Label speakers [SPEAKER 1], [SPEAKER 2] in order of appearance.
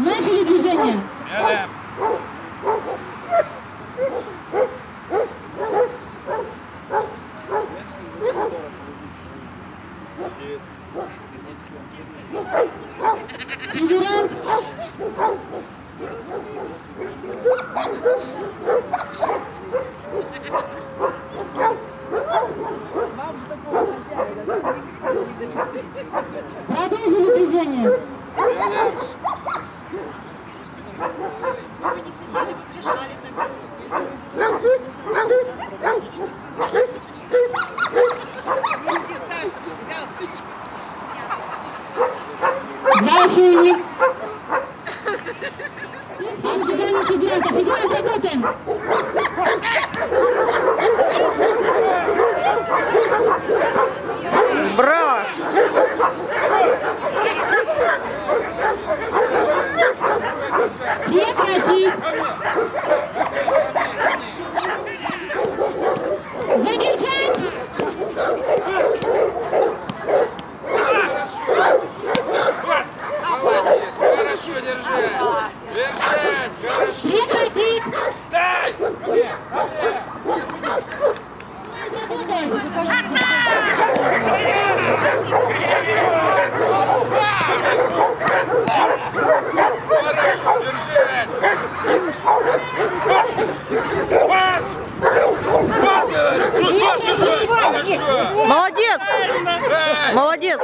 [SPEAKER 1] Начали движение.
[SPEAKER 2] Рядом.
[SPEAKER 1] Фигурант. Продолжили движение.
[SPEAKER 2] Рядом.
[SPEAKER 1] Ошейник. Антидальный фигуранта. Фигурант, работаем.
[SPEAKER 3] Браво!
[SPEAKER 1] Прекратить.
[SPEAKER 2] Молодец!
[SPEAKER 3] Молодец!